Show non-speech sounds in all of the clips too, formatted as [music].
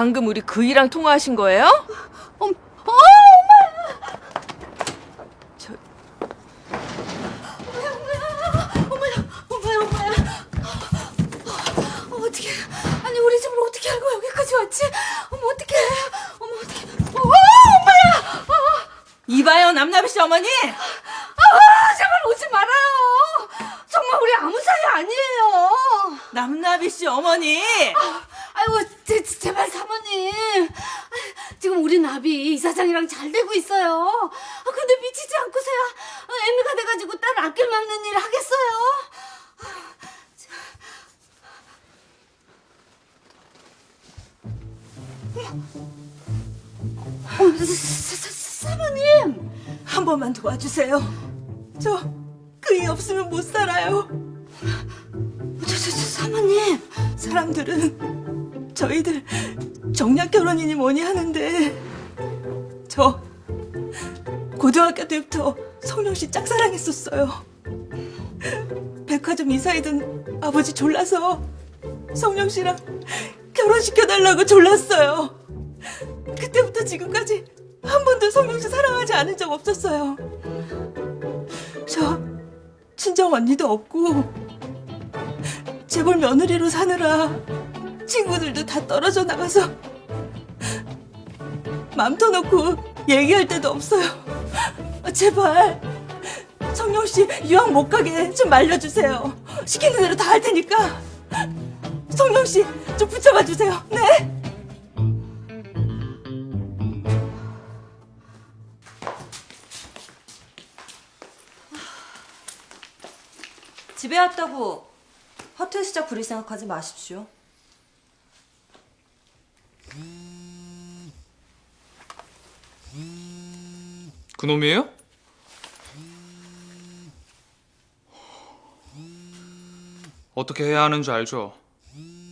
방금 우리 그이랑 통화하신 거예요? 어, 어, 저 엄마야, 엄마야, 엄마야. 어, 어떻게? 아니 우리 집을 어떻게 알고 여기까지 왔지? 어머 어떻게? 어머 어떻게? 어, 엄마야! 이봐요 남나비 씨 어머니. 아, 제발 오지 말아요. 정말 우리 아무 사이 아니에요. 남나비 씨 어머니. 아이고, 제, 제발 사모님. 아, 지금 우리 나비 이사장이랑 잘 되고 있어요. 아, 근데 미치지 않고서야 어, 애미가 돼가지고 딸 아낄 막는 일 하겠어요. 어, 사, 사, 사, 사모님. 한 번만 도와주세요. 저 그 이 없으면 못 살아요. 사모님. 사람들은 저희들 정략 결혼이니 뭐니 하는데 저 고등학교 때부터 성령 씨 짝사랑했었어요. 백화점 이사이던 아버지 졸라서 성령 씨랑 결혼시켜달라고 졸랐어요. 그때부터 지금까지 한 번도 성령 씨 사랑하지 않은 적 없었어요. 저 친정 언니도 없고 재벌 며느리로 사느라 친구들도 다 떨어져 나가서 맘 터놓고 얘기할 데도 없어요. 아, 제발 성령 씨 유학 못 가게 좀 말려주세요. 시키는 대로 다 할 테니까 성령 씨좀 붙잡아 주세요. 네. 집에 왔다고 허튼 시작 부릴 생각하지 마십시오. 그놈이에요? 어떻게 해야 하는 줄 알죠?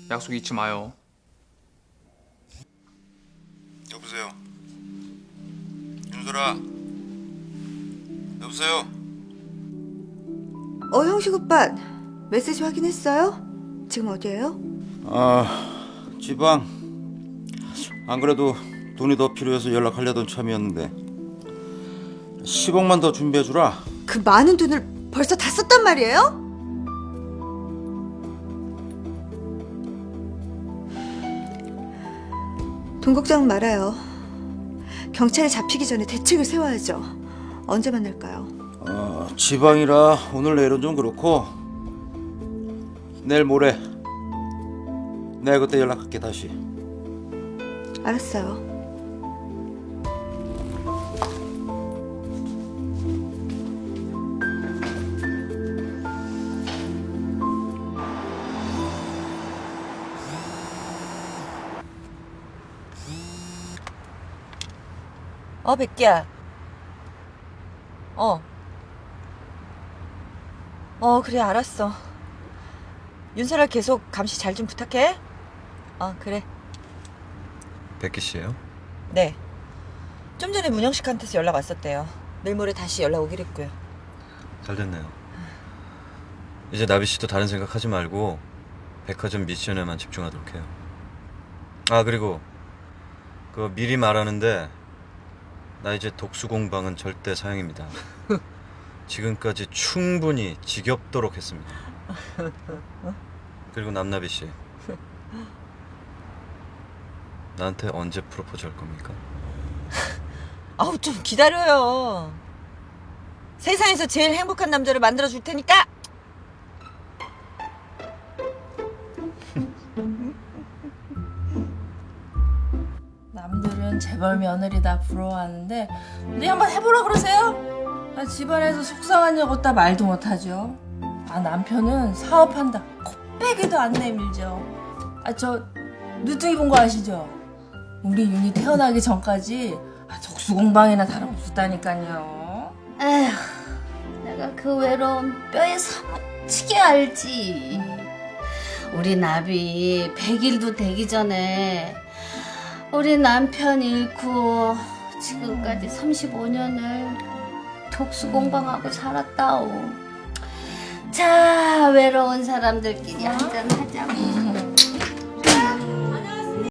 약속 잊지 마요. 여보세요. 윤설아. 여보세요. 어, 형식 오빠 메시지 확인했어요? 지금 어디에요? 아, 지방. 안 그래도 돈이 더 필요해서 연락하려던 참이었는데 10억만 더 준비해 주라. 그 많은 돈을 벌써 다 썼단 말이에요? 돈 걱정 말아요. 경찰에 잡히기 전에 대책을 세워야죠. 언제 만날까요? 어, 지방이라 오늘 내일은 좀 그렇고 내일 모레 내가 그때 연락할게 다시. 알았어요. 어, 백기야. 어. 어, 그래, 알았어. 윤설아 계속 감시 잘 좀 부탁해. 어, 그래. 백기 씨예요? 네. 좀 전에 문영 씨한테서 연락 왔었대요. 내일 모레 다시 연락 오기로 했고요. 잘 됐네요. 이제 나비 씨도 다른 생각하지 말고 백화점 미션에만 집중하도록 해요. 아 그리고 그 미리 말하는데 나 이제 독수 공방은 절대 사양입니다. [laughs] 지금까지 충분히 지겹도록 했습니다. [laughs] 그리고 남나비 씨 [laughs] 나한테 언제 프로포즈 할 겁니까? [laughs] 아우, 좀 기다려요. 세상에서 제일 행복한 남자를 만들어 줄 테니까! [laughs] 남들은 재벌 며느리다 부러워하는데 근데 한번 해보라 그러세요? 아, 집안에서 속상하냐고 따 말도 못하죠. 아 남편은 사업한다 코 빼기도 안 내밀죠. 아 저 누뚱이 본 거 아시죠? 우리 윤이 태어나기 전까지 아, 독수공방이나 다름없었다니까요. 에휴, 내가 그 외로움 뼈에 사무치게 알지. 우리 나비 100일도 되기 전에 우리 남편 잃고 지금까지 35년을 독수공방하고 살았다오. 자, 외로운 사람들끼리 한잔 하자고.